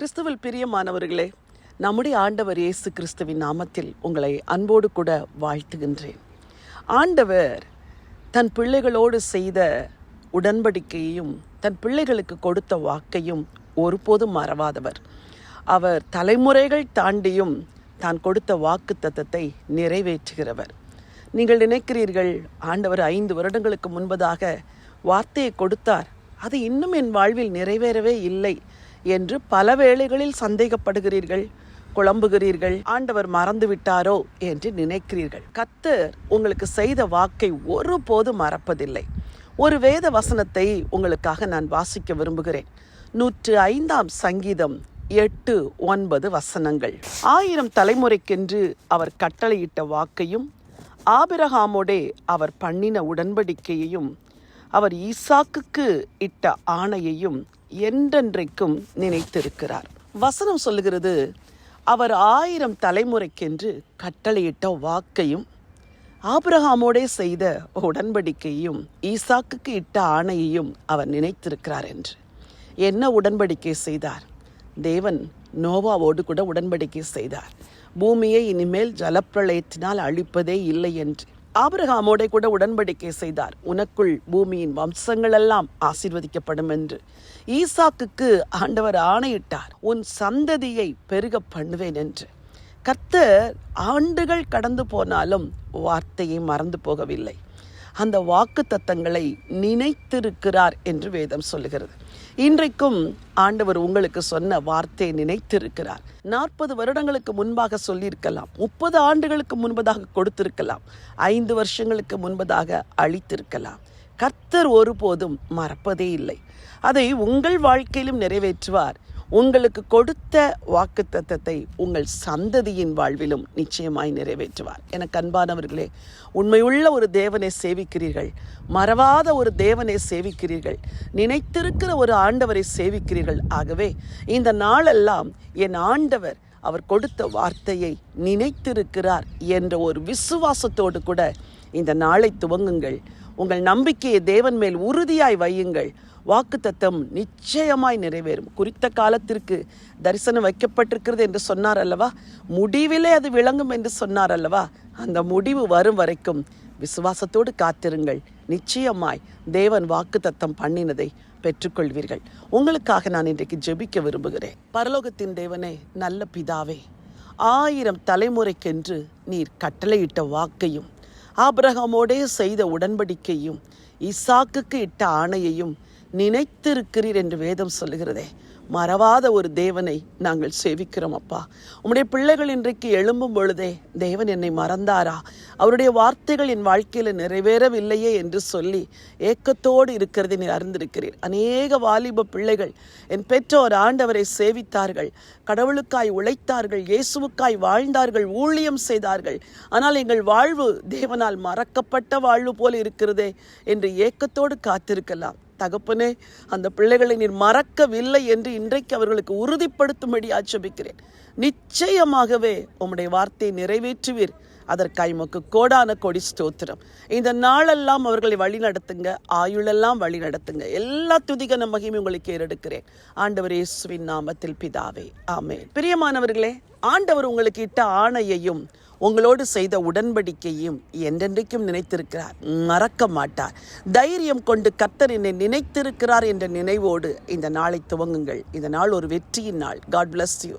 கிறிஸ்துவில் பிரியமானவர்களே நம்முடைய ஆண்டவர் இயேசு கிறிஸ்துவின் நாமத்தில் உங்களை அன்போடு கூட வாழ்த்துகின்றேன். ஆண்டவர் தன் பிள்ளைகளோடு செய்த உடன்படிக்கையையும் தன் பிள்ளைகளுக்கு கொடுத்த வாக்கையும் ஒருபோதும் மறவாதவர். அவர் தலைமுறைகள் தாண்டியும் தான் கொடுத்த வாக்கு தத்தத்தை நிறைவேற்றுகிறவர். நீங்கள் நினைக்கிறீர்கள் ஆண்டவர் ஐந்து வருடங்களுக்கு முன்பதாக வார்த்தையை கொடுத்தார். அது இன்னும் என் வாழ்வில் நிறைவேறவே இல்லை. என்று பல வேளைகளில் சந்தேகப்படுகிறீர்கள் குழம்புகிறீர்கள் ஆண்டவர் மறந்து விட்டாரோ என்று நினைக்கிறீர்கள். கத்தர் உங்களுக்கு செய்த வாக்கை ஒருபோதும் மறப்பதில்லை. ஒரு வேத வசனத்தை உங்களுக்காக நான் வாசிக்க விரும்புகிறேன். நூற்று ஐந்தாம் சங்கீதம் எட்டு ஒன்பது வசனங்கள். ஆயிரம் தலைமுறைக்கென்று அவர் கட்டளையிட்ட வாக்கையும் ஆபிரகாமோடே அவர் பண்ணின உடன்படிக்கையையும் அவர் ஈசாக்குக்கு இட்ட ஆணையையும் என்றென்றைக்கும் நினைத்திருக்கிறார். வசனம் சொல்லுகிறது அவர் ஆயிரம் தலைமுறைக்கென்று கட்டளையிட்ட வாக்கையும் ஆபிரகாமோடே செய்த உடன்படிக்கையும் ஈசாக்குக்கு இட்ட ஆணையையும் அவர் நினைத்திருக்கிறார் என்று. என்ன உடன்படிக்கை செய்தார்? தேவன் நோவாவோடு கூட உடன்படிக்கை செய்தார். பூமியை இனிமேல் ஜலப்பிரளயத்தினால் அழிப்பதே இல்லை என்று. ஆபிரகாமோட கூட உடன்படிக்கை செய்தார். உனக்குள் பூமியின் வம்சங்களெல்லாம் ஆசீர்வதிக்கப்படும் என்று. ஈசாக்குக்கு ஆண்டவர் ஆணையிட்டார். உன் சந்ததியை பெருக பண்ணுவேன் என்று. கர்த்தர் ஆண்டுகள் கடந்து போனாலும் வார்த்தையை மறந்து போகவில்லை. அந்த வாக்கு தத்தங்களை நினைத்திருக்கிறார் என்று வேதம் சொல்லுகிறது. இன்றைக்கும் ஆண்டவர் உங்களுக்கு சொன்ன வார்த்தை நினைத்திருக்கிறார். நாற்பது வருடங்களுக்கு முன்பாக சொல்லியிருக்கலாம். முப்பது ஆண்டுகளுக்கு முன்பதாக கொடுத்திருக்கலாம். ஐந்து வருஷங்களுக்கு முன்பதாக அழித்திருக்கலாம் கர்த்தர் ஒருபோதும் மறப்பதே இல்லை. அதை உங்கள் வாழ்க்கையிலும் நிறைவேற்றுவார். உங்களுக்கு கொடுத்த வாக்கு தத்தத்தை உங்கள் சந்ததியின் வாழ்விலும் நிச்சயமாய் நிறைவேற்றுவார். எனக்கு அன்பானவர்களே உண்மையுள்ள ஒரு தேவனை சேவிக்கிறீர்கள். மறவாத ஒரு தேவனை சேவிக்கிறீர்கள். நினைத்திருக்கிற ஒரு ஆண்டவரை சேவிக்கிறீர்கள். ஆகவே இந்த நாளெல்லாம் என் ஆண்டவர் அவர் கொடுத்த வார்த்தையை நினைத்திருக்கிறார் என்ற ஒரு விசுவாசத்தோடு கூட இந்த நாளை துவங்குங்கள். உங்கள் நம்பிக்கையை தேவன் மேல் உறுதியாய் வையுங்கள். வாக்குத்தத்தம் நிச்சயமாய் நிறைவேறும். குறித்த காலத்திற்கு தரிசனம் வைக்கப்பட்டிருக்கிறது என்று சொன்னார் அல்லவா முடிவிலே அது விளங்கும் என்று சொன்னார் அல்லவா அந்த முடிவு வரும் வரைக்கும் விசுவாசத்தோடு காத்திருங்கள். நிச்சயமாய் தேவன் வாக்குத்தத்தம் பண்ணினதை பெற்றுக்கொள்வீர்கள். உங்களுக்காக நான் இன்றைக்கு ஜெபிக்க விரும்புகிறேன். பரலோகத்தின் தேவனே நல்ல பிதாவே ஆயிரம் தலைமுறைக்கென்று நீர் கட்டளையிட்ட வாக்கையும் ஆபிரகாமோடே செய்த உடன்படிக்கையும் இசாக்குக்கு இட்ட ஆணையையும் நினைத்திருக்கிறீர் என்று வேதம் சொல்லுகிறதே. மறவாத ஒரு தேவனை நாங்கள் சேவிக்கிறோம் அப்பா. உம்முடைய பிள்ளைகள் இன்றைக்கு எழும்பும் பொழுதே தேவன் என்னை மறந்தாரா? அவருடைய வார்த்தைகள் என் வாழ்க்கையில் நிறைவேறவில்லையே என்று சொல்லி ஏக்கத்தோடு இருக்கிறதை நீ அறிந்திருக்கிறீர். அநேக வாலிப பிள்ளைகள் என் பெற்றோர் ஆண்டவரை சேவித்தார்கள். கடவுளுக்காய் உழைத்தார்கள் இயேசுவுக்காய் வாழ்ந்தார்கள் ஊழியம் செய்தார்கள். ஆனால் எங்கள் வாழ்வு தேவனால் மறக்கப்பட்ட வாழ்வு போல இருக்கிறதே என்று ஏக்கத்தோடு காத்திருக்கலாம். தகப்பனே அந்த பிள்ளைகளை நீர் மறக்கவில்லை என்று இன்றைக்கு அவர்களுக்கு உறுதிப்படுத்தும்படி ஆட்சேபிக்கிறேன். நிச்சயமாகவே உம்முடைய வார்த்தையை நிறைவேற்றுவீர். அதற்காய் உமக்கு கோடான கொடி ஸ்தோத்திரம். இந்த நாளெல்லாம் அவர்களை வழி நடத்துங்க ஆயுளெல்லாம் வழி நடத்துங்க. எல்லா துதிகன மகிமை உங்களுக்கு ஏறெடுக்கிறேன். ஆண்டவர் இயேசுவின் நாமத்தில் பிதாவே ஆமே பிரியமானவர்களே ஆண்டவர் உங்களுக்கு இட்ட ஆணையையும் உங்களோடு செய்த உடன்படிக்கையும் என்றென்றைக்கும் நினைத்திருக்கிறார். மறக்க மாட்டார். தைரியம் கொண்டு கத்தர் என்னை நினைத்திருக்கிறார் என்ற நினைவோடு இந்த நாளை துவங்குங்கள். இந்த நாள் ஒரு வெற்றியின் நாள். God bless you